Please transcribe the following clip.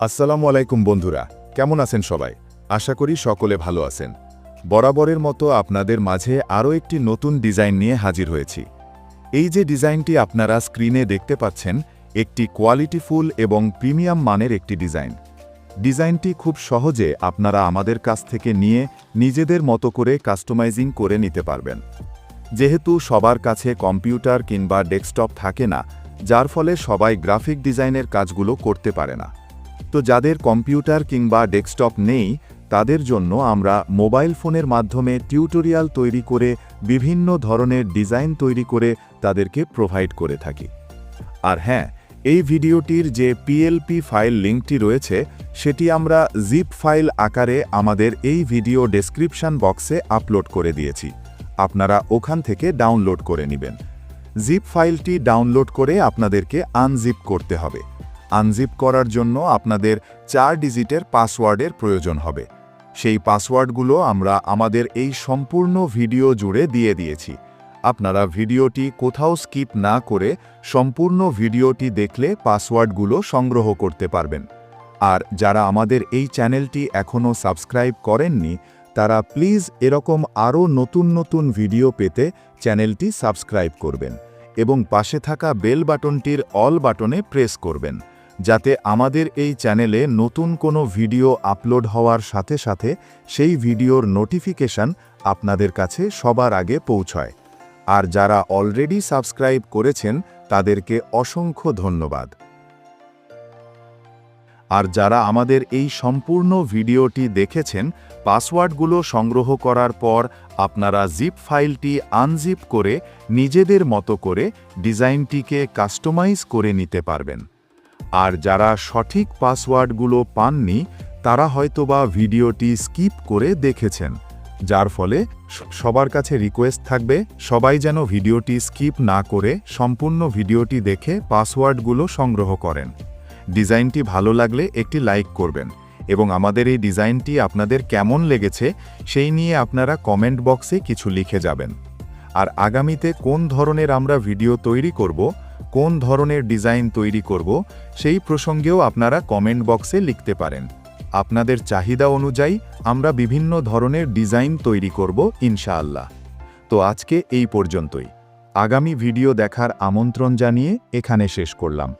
আসসালামু আলাইকুম বন্ধুরা, কেমন আছেন সবাই? আশা করি সকলে ভালো আছেন। বরাবরের মতো আপনাদের মাঝে আরও একটি নতুন ডিজাইন নিয়ে হাজির হয়েছি। এই যে ডিজাইনটি আপনারা স্ক্রিনে দেখতে পাচ্ছেন, একটি কোয়ালিটিফুল এবং প্রিমিয়াম মানের একটি ডিজাইন। ডিজাইনটি খুব সহজে আপনারা আমাদের কাছ থেকে নিয়ে নিজেদের মতো করে কাস্টমাইজিং করে নিতে পারবেন। যেহেতু সবার কাছে কম্পিউটার কিংবা ডেস্কটপ থাকে না, যার ফলে সবাই গ্রাফিক ডিজাইনের কাজগুলো করতে পারে না। তো যাদের কম্পিউটার কিংবা ডেস্কটপ নেই, তাদের জন্য আমরা মোবাইল ফোনের মাধ্যমে টিউটোরিয়াল তৈরি করে বিভিন্ন ধরনের ডিজাইন তৈরি করে তাদেরকে প্রোভাইড করে থাকি। আর হ্যাঁ এই ভিডিওটির যে পিএলপি ফাইল লিঙ্কটি রয়েছে, সেটি আমরা জিপ ফাইল আকারে আমাদের এই ভিডিও ডেসক্রিপশন বক্সে আপলোড করে দিয়েছি। আপনারা ওখান থেকে ডাউনলোড করে নেবেন। জিপ ফাইলটি ডাউনলোড করে আপনাদেরকে আনজিপ করতে হবে। আনজিপ করার জন্য আপনাদের চার ডিজিটের পাসওয়ার্ডের প্রয়োজন হবে। সেই পাসওয়ার্ডগুলো আমরা আমাদের এই সম্পূর্ণ ভিডিও জুড়ে দিয়ে দিয়েছি। আপনারা ভিডিওটি কোথাও স্কিপ না করে সম্পূর্ণ ভিডিওটি দেখলে পাসওয়ার্ডগুলো সংগ্রহ করতে পারবেন। আর যারা আমাদের এই চ্যানেলটি এখনও সাবস্ক্রাইব করেননি তারা প্লিজ এরকম আরও নতুন নতুন ভিডিও পেতে চ্যানেলটি সাবস্ক্রাইব করবেন এবং পাশে থাকা বেল বাটনটির অল বাটনে প্রেস করবেন, যাতে আমাদের এই চ্যানেলে নতুন কোনো ভিডিও আপলোড হওয়ার সাথে সাথে সেই ভিডিওর নোটিফিকেশন আপনাদের কাছে সবার আগে পৌঁছয়। আর যারা অলরেডি সাবস্ক্রাইব করেছেন, তাদেরকে অসংখ্য ধন্যবাদ। আর যারা আমাদের এই সম্পূর্ণ ভিডিওটি দেখেছেন, পাসওয়ার্ডগুলো সংগ্রহ করার পর আপনারা জিপ ফাইলটি আনজিপ করে নিজেদের মতো করে ডিজাইনটিকে কাস্টমাইজ করে নিতে পারবেন। আর যারা সঠিক পাসওয়ার্ডগুলো পাননি, তারা হয়তোবা ভিডিওটি স্কিপ করে দেখেছেন, যার ফলে সবার কাছে রিকোয়েস্ট থাকবে, সবাই যেন ভিডিওটি স্কিপ না করে সম্পূর্ণ ভিডিওটি দেখে পাসওয়ার্ডগুলো সংগ্রহ করেন। ডিজাইনটি ভালো লাগলে একটি লাইক করবেন এবং আমাদের এই ডিজাইনটি আপনাদের কেমন লেগেছে সেই নিয়ে আপনারা কমেন্ট বক্সে কিছু লিখে যাবেন। আর আগামীতে কোন ধরনের আমরা ভিডিও তৈরি করব, কোন ধরনের ডিজাইন তৈরি করব, সেই প্রসঙ্গেও আপনারা কমেন্ট বক্সে লিখতে পারেন। আপনাদের চাহিদা অনুযায়ী আমরা বিভিন্ন ধরনের ডিজাইন তৈরি করব ইনশাআল্লাহ। তো আজকে এই পর্যন্তই। আগামী ভিডিও দেখার আমন্ত্রণ জানিয়ে এখানে শেষ করলাম।